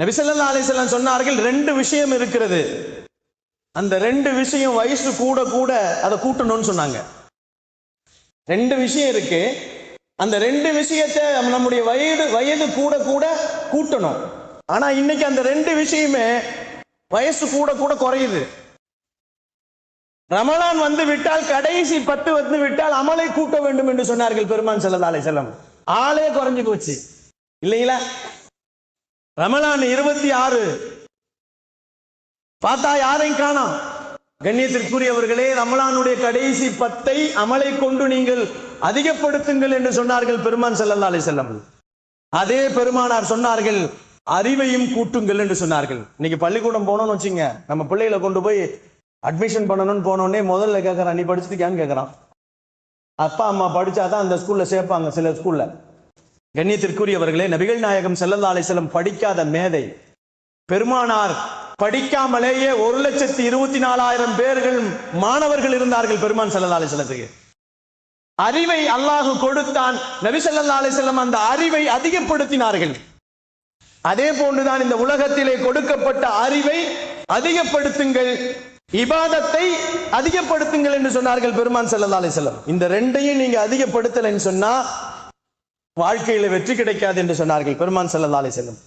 நபிசல்லா அலிசல்லாம் சொன்னார்கள் ரெண்டு விஷயம் இருக்கிறது. அந்த ரெண்டு விஷயம் வயசு கூட கூட அதை கூட்டணும்னு சொன்னாங்க. ரெண்டு விஷயம் இருக்கு. அந்த ரெண்டு விஷயத்தை நம்முடைய வயது வயது கூட கூட கூட்டணும். ஆனா இன்னைக்கு அந்த ரெண்டு விஷயமே வயசு கூட கூட குறையுது. ரமலான் வந்து விட்டால் கடைசி பத்து வந்து விட்டால் அமலை கூட்ட வேண்டும் என்று சொன்னார்கள் பெருமான் ஸல்லல்லாஹு செல்லம் ஆளே குறைஞ்சு போச்சு. இல்லைங்களா? ரமலான் இருபத்தி ஆறு. பார்த்தா யாரையும் காணோம் கண்ணியத்திற்குரியவர்களே ரமலானுடைய கடைசி பத்தை அமலை கொண்டு நீங்கள் அதிகப்படுத்துங்கள் என்று சொன்னார்கள் பெருமான் செல்லல்லா அலைஹி செல்லம் அதே பெருமானார் சொன்னார்கள் அறிவையும் கூட்டுங்கள் என்று சொன்னார்கள். இன்னைக்கு பள்ளிக்கூடம் போனோம்னு வச்சுங்க நம்ம பிள்ளைகளை கொண்டு போய் அட்மிஷன் பண்ணணும்னு போனோடனே முதல்ல கேட்கறான் நீ படிச்சிருக்கியான்னு கேட்கறான் அப்பா அம்மா படிச்சாதான் அந்த ஸ்கூல்ல சேர்ப்பாங்க சில ஸ்கூல்ல கண்ணியத்திற்குரியவர்களே நபிகள் நாயகம் ஸல்லல்லாஹு அலைஹி படிக்காத மேதை. பெருமானார் படிக்காமலேயே ஒரு லட்சத்தி இருபத்தி நாலாயிரம் பேர்கள் மாணவர்கள் இருந்தார்கள் பெருமான் ஸல்லல்லாஹு அலைஹி அறிவை அல்லாஹு கொடுத்தான் நபி ஸல்லல்லாஹு அலைஹி அந்த அறிவை அதிகப்படுத்தினார்கள். அதே போன்றுதான் இந்த உலகத்திலே கொடுக்கப்பட்ட அறிவை அதிகப்படுத்துங்கள் இபாதத்தை அதிகப்படுத்துங்கள் என்று சொன்னார்கள் பெருமான் ஸல்லல்லாஹு அலைஹி இந்த ரெண்டையும் நீங்க அதிகப்படுத்தலைன்னு சொன்னா வாழ்க்கையில வெற்றி கிடைக்காது என்று சொன்னார்கள். பெருமான் செல்லந்தாலே செல்லும்